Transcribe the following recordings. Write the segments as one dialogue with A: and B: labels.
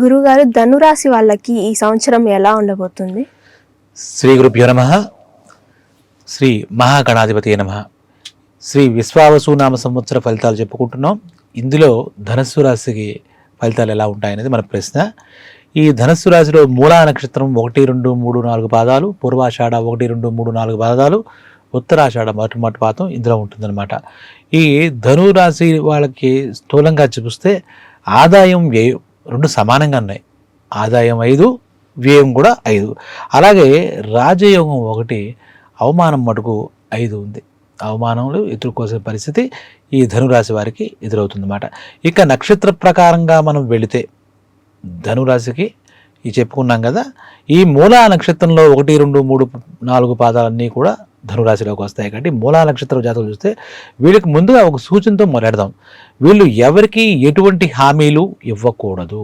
A: గురుగారు ధనురాశి వాళ్ళకి ఈ సంవత్సరం ఎలా ఉండబోతుంది?
B: శ్రీ గురుభ్యో నమ. శ్రీ మహాగణాధిపతి నమ. శ్రీ విశ్వావసునామ సంవత్సర ఫలితాలు చెప్పుకుంటున్నాం. ఇందులో ధనస్సు రాశికి ఫలితాలు ఎలా ఉంటాయనేది మన ప్రశ్న. ఈ ధనస్సు రాశిలో మూలా నక్షత్రం ఒకటి రెండు మూడు నాలుగు పాదాలు పూర్వాషాఢ ఒకటి రెండు మూడు నాలుగు పాదాలు ఉత్తరాషాఢ మొదటి పాతం ఇందులో ఉంటుందన్నమాట. ఈ ధనురాశి వాళ్ళకి స్థూలంగా చూపిస్తే ఆదాయం వ్యయం రెండు సమానంగా ఉన్నాయి. ఆదాయం ఐదు వ్యయం కూడా ఐదు. అలాగే రాజయోగం ఒకటి అవమానం మటుకు ఐదు ఉంది. అవమానంలో ఎదుర్కోసే పరిస్థితి ఈ ధనురాశి వారికి ఎదురవుతుందన్నమాట. ఇక నక్షత్ర ప్రకారంగా మనం వెళితే ధనురాశికి ఈ చెప్పుకున్నాం కదా ఈ మూలా నక్షత్రంలో ఒకటి రెండు మూడు నాలుగు పాదాలన్నీ కూడా ధనురాశిలోకి వస్తాయి కాబట్టి మూలా నక్షత్ర జాతకులు చూస్తే వీళ్ళకి ముందుగా ఒక సూచనతో మొదలెడదాం వీళ్ళు ఎవరికి ఎటువంటి హామీలు ఇవ్వకూడదు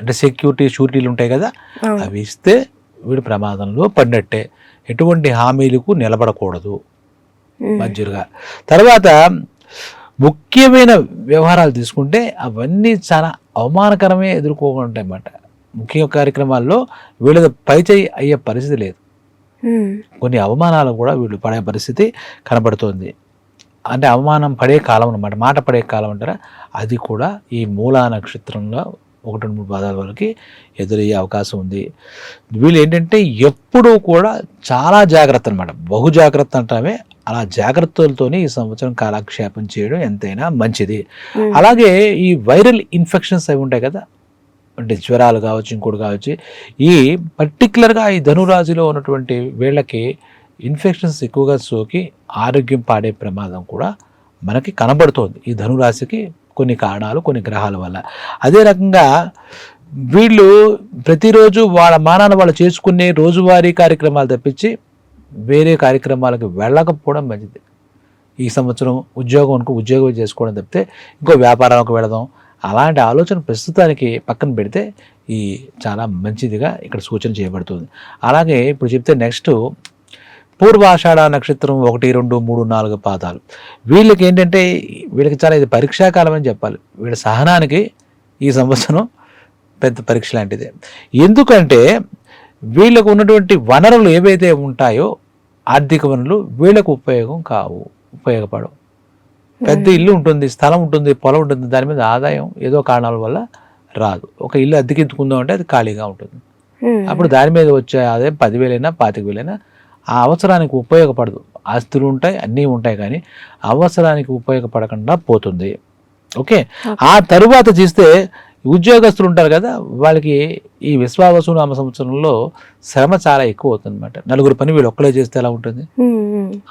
B: అంటే సెక్యూరిటీ షూరిటీలు ఉంటాయి కదా. అవి ఇస్తే వీడు ప్రమాదంలో పడినట్టే ఎటువంటి హామీలకు నిలబడకూడదు. మంచిగా తర్వాత ముఖ్యమైన వ్యవహారాలు తీసుకుంటే అవన్నీ చాలా అవమానకరమే ఎదుర్కోకుంటాయి అన్నమాట ముఖ్య కార్యక్రమాల్లో వీళ్ళ పైచేయి అయ్యే పరిస్థితి లేదు. కొన్ని అవమానాలు కూడా వీళ్ళు పడే పరిస్థితి కనబడుతోంది. అంటే అవమానం పడే కాలం అన్నమాట. మాట పడే కాలం అంటారా? అది కూడా ఈ మూలా నక్షత్రంలో ఒకటి రెండు మూడు పాదాల వరకు ఎదురయ్యే అవకాశం ఉంది. వీళ్ళు ఏంటంటే ఎప్పుడూ కూడా చాలా జాగ్రత్త అనమాట బహు జాగ్రత్త అంటామే. అలా జాగ్రత్తలతోనే ఈ సంవత్సరం కాలక్షేపం చేయడం ఎంతైనా మంచిది. అలాగే ఈ వైరల్ ఇన్ఫెక్షన్స్ అవి ఉంటాయి కదా అంటే జ్వరాలు కావచ్చు ఇంకోటి కావచ్చు ఈ పర్టికులర్గా ఈ ధనురాశిలో ఉన్నటువంటి వీళ్ళకి ఇన్ఫెక్షన్స్ ఎక్కువగా సోకి ఆరోగ్యం పాడే ప్రమాదం కూడా మనకి కనబడుతోంది. ఈ ధనురాశికి కొన్ని కారణాలు కొన్ని గ్రహాల వల్ల. అదే రకంగా వీళ్ళు ప్రతిరోజు వాళ్ళ మానాన్ని వాళ్ళు చేసుకునే రోజువారీ కార్యక్రమాలు తప్పించి వేరే కార్యక్రమాలకు వెళ్ళకపోవడం మంచిది. ఈ సంవత్సరం ఉద్యోగం అనుకో ఉద్యోగం చేసుకోవడం తప్పితే ఇంకో వ్యాపారానికి వెళదాం అలాంటి ఆలోచన ప్రస్తుతానికి పక్కన పెడితే ఈ చాలా మంచిదిగా ఇక్కడ సూచన చేయబడుతుంది. అలాగే ఇప్పుడు చెప్తే నెక్స్ట్ పూర్వాషాఢ నక్షత్రం ఒకటి రెండు మూడు నాలుగు పాదాలు. వీళ్ళకి ఏంటంటే వీళ్ళకి చాలా ఇది పరీక్షాకాలం అని చెప్పాలి. వీళ్ళ సహనానికి ఈ సంవత్సరం పెద్ద పరీక్ష లాంటిదే. ఎందుకంటే వీళ్ళకు ఉన్నటువంటి వనరులు ఏవైతే ఉంటాయో ఆర్థిక వనరులు వీళ్ళకు ఉపయోగం కావు ఉపయోగపడవు. పెద్ద ఇల్లు ఉంటుంది స్థలం ఉంటుంది పొలం ఉంటుంది దాని మీద ఆదాయం ఏదో కారణాల వల్ల రాదు. ఒక ఇల్లు అద్దెకించుకుందాం అంటే అది ఖాళీగా ఉంటుంది. అప్పుడు దాని మీద వచ్చే ఆదాయం పదివేలైనా పాతిక వేలైనా ఆ అవసరానికి ఉపయోగపడదు. ఆస్తులు ఉంటాయి అన్నీ ఉంటాయి కానీ అవసరానికి ఉపయోగపడకుండా పోతుంది. ఓకే? ఆ తరువాత చూస్తే ఉద్యోగస్తులు ఉంటారు కదా వాళ్ళకి ఈ విశ్వావసు నామ సంవత్సరంలో శ్రమ చాలా ఎక్కువ అవుతుంది అనమాట నలుగురు పని వీళ్ళు ఒక్కలే చేస్తే ఎలా ఉంటుంది.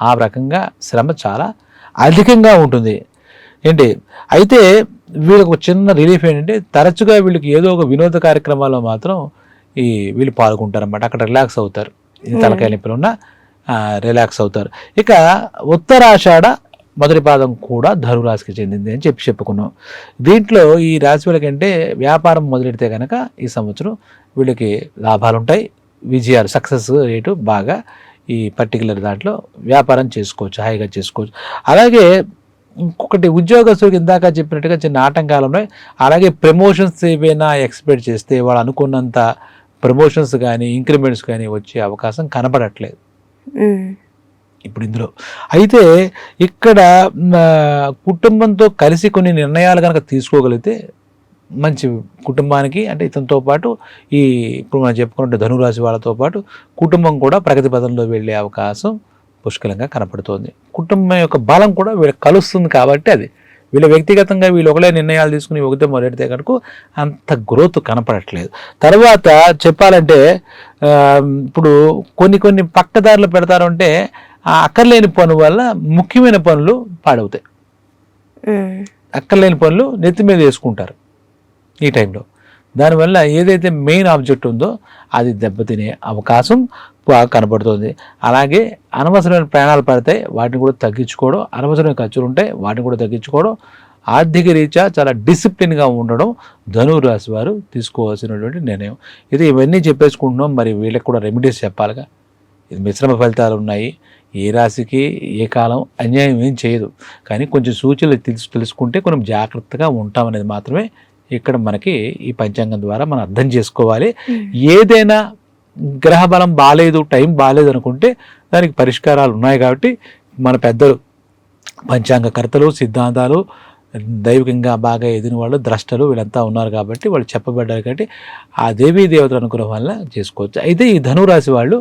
B: ఆ రకంగా శ్రమ చాలా అధికంగా ఉంటుంది. ఏంటి? అయితే వీళ్ళకి ఒక చిన్న రిలీఫ్ ఏంటంటే తరచుగా వీళ్ళకి ఏదో ఒక వినోద కార్యక్రమాల్లో మాత్రం ఈ వీళ్ళు పాల్గొంటారన్నమాట. అక్కడ రిలాక్స్ అవుతారు. తలకాయ నొప్పులు ఉన్న రిలాక్స్ అవుతారు. ఇక ఉత్తరాషాఢ మొదటి పాదం కూడా ధనురాశికి చెందింది అని చెప్పి చెప్పుకున్నాం. దీంట్లో ఈ రాశి వాళ్ళకంటే వ్యాపారం మొదలెడితే కనుక ఈ సంవత్సరం వీళ్ళకి లాభాలు ఉంటాయి విజయాలు సక్సెస్ రేటు బాగా ఈ పర్టికులర్ దాంట్లో వ్యాపారం చేసుకోవచ్చు హాయిగా చేసుకోవచ్చు. అలాగే ఇంకొకటి ఉద్యోగస్తులకు ఇందాక చెప్పినట్టుగా చిన్న ఆటంకాలు ఉన్నాయి అలాగే ప్రమోషన్స్ ఏవైనా ఎక్స్పెక్ట్ చేస్తే వాళ్ళు అనుకున్నంత ప్రమోషన్స్ కానీ ఇంక్రిమెంట్స్ కానీ వచ్చే అవకాశం కనబడట్లేదు. ఇప్పుడు ఇందులో. అయితే ఇక్కడ కుటుంబంతో కలిసి కొన్ని నిర్ణయాలు కనుక తీసుకోగలిగితే మంచి కుటుంబానికి అంటే ఇతనితో పాటు ఈ ఇప్పుడు మనం చెప్పుకున్నట్టు ధనురాశి వాళ్ళతో పాటు కుటుంబం కూడా ప్రగతి పదంలో వెళ్ళే అవకాశం పుష్కలంగా కనపడుతోంది. కుటుంబం యొక్క బలం కూడా వీళ్ళకి కలుస్తుంది కాబట్టి అది. వీళ్ళ వ్యక్తిగతంగా వీళ్ళు ఒకలే నిర్ణయాలు తీసుకుని ఒకటే మొదలెడితే కనుక అంత గ్రోత్ కనపడట్లేదు. తర్వాత చెప్పాలంటే ఇప్పుడు కొన్ని కొన్ని పక్కదారులు పెడతారు అంటే ఆ అక్కర్లేని పనుల వల్ల ముఖ్యమైన పనులు పాడవుతాయి. అక్కర్లేని పనులు నెత్తి మీద వేసుకుంటారు. ఈ టైంలో. దానివల్ల ఏదైతే మెయిన్ ఆబ్జెక్ట్ ఉందో అది దెబ్బతినే అవకాశం బాగా కనబడుతుంది. అలాగే అనవసరమైన ప్రయాణాలు పడతాయి వాటిని కూడా తగ్గించుకోవడం అనవసరమైన ఖర్చులు ఉంటాయి వాటిని కూడా తగ్గించుకోవడం ఆర్థిక రీత్యా చాలా డిసిప్లిన్గా ఉండడం ధనువు రాశి వారు తీసుకోవాల్సినటువంటి నిర్ణయం. ఇది ఇవన్నీ చెప్పేసుకుంటున్నాం. మరి వీళ్ళకి కూడా రెమెడీస్ చెప్పాలిగా. ఇది మిశ్రమ ఫలితాలు ఉన్నాయి. ఏ రాశికి ఏ కాలం అన్యాయం ఏం చేయదు. కానీ కొంచెం సూచనలు తెలుసు తెలుసుకుంటే కొంచెం జాగ్రత్తగా ఉంటామనేది మాత్రమే ఇక్కడ మనకి ఈ పంచాంగం ద్వారా మనం అర్థం చేసుకోవాలి. ఏదైనా గ్రహ బలం బాగాలేదు టైం బాగాలేదు అనుకుంటే దానికి పరిష్కారాలు ఉన్నాయి కాబట్టి మన పెద్దలు పంచాంగకర్తలు సిద్ధాంతాలు దైవికంగా బాగా ఎదిగిన వాళ్ళు ద్రష్టలు వీళ్ళంతా ఉన్నారు కాబట్టి వాళ్ళు చెప్పబడ్డారు కాబట్టి ఆ దేవీ దేవతల అనుగ్రహం వల్ల చేసుకోవచ్చు. అయితే ఈ ధనురాశి వాళ్ళు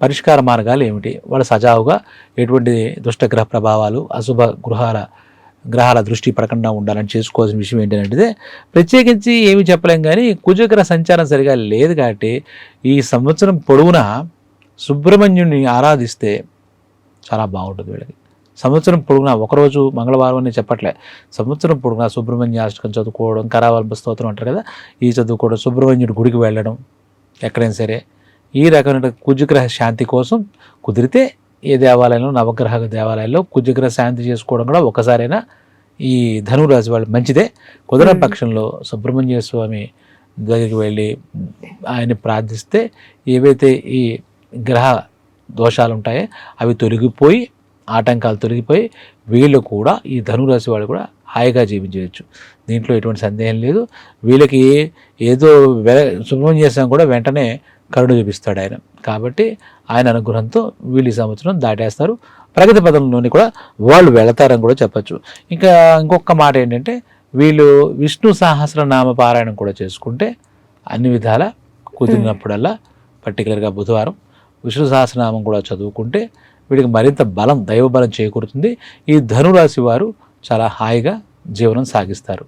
B: పరిష్కార మార్గాలు ఏమిటి? వాళ్ళు సజావుగా ఎటువంటి దుష్టగ్రహ ప్రభావాలు అశుభ గృహాల గ్రహాల దృష్టి పడకుండా ఉండాలని చేసుకోవాల్సిన విషయం ఏంటంటే ప్రత్యేకించి ఏమి చెప్పలేం కానీ కుజగ్రహ సంచారం సరిగా లేదు కాబట్టి ఈ సంవత్సరం పొడవునా సుబ్రహ్మణ్యుని ఆరాధిస్తే చాలా బాగుంటుంది వీళ్ళకి. సంవత్సరం పొడుగునా ఒకరోజు మంగళవారం అని చెప్పట్లే. సంవత్సరం పొడుగునా సుబ్రహ్మణ్య అష్టకం చదువుకోవడం కరావల్ప స్తోత్రం అంటారు కదా ఈ చదువుకోవడం సుబ్రహ్మణ్యుడి గుడికి వెళ్ళడం ఎక్కడైనా సరే ఈ రకమైన కుజగ్రహ శాంతి కోసం కుదిరితే ఏ దేవాలయంలో నవగ్రహ దేవాలయాల్లో కుజగ్రహ శాంతి చేసుకోవడం కూడా ఒకసారైనా ఈ ధనురాశి వాళ్ళు మంచిదే. కుదరని పక్షంలో సుబ్రహ్మణ్య స్వామి దగ్గరికి వెళ్ళి ఆయన్ని ప్రార్థిస్తే ఏవైతే ఈ గ్రహ దోషాలు ఉంటాయో అవి తొలగిపోయి ఆటంకాలు తొలగిపోయి వీళ్ళు కూడా ఈ ధనురాశి వాళ్ళు కూడా హాయిగా జీవించవచ్చు. దీంట్లో ఎటువంటి సందేహం లేదు. వీళ్ళకి ఏదో వె సుబ్రహ్మణ్య స్వామి కూడా వెంటనే కరుణ చూపిస్తాడు ఆయన. కాబట్టి ఆయన అనుగ్రహంతో వీళ్ళు ఈ సంవత్సరం దాటేస్తారు. ప్రగతి పదంలోని కూడా వాళ్ళు వెళతారని కూడా చెప్పచ్చు. ఇంకా ఇంకొక మాట ఏంటంటే వీళ్ళు విష్ణు సహస్రనామ పారాయణం కూడా చేసుకుంటే అన్ని విధాల కుదిరినప్పుడల్లా పర్టికులర్గా బుధవారం విష్ణు సహస్రనామం కూడా చదువుకుంటే వీడికి మరింత బలం దైవ బలం చేకూరుతుంది. ఈ ధనురాశి వారు చాలా హాయిగా జీవనం సాగిస్తారు.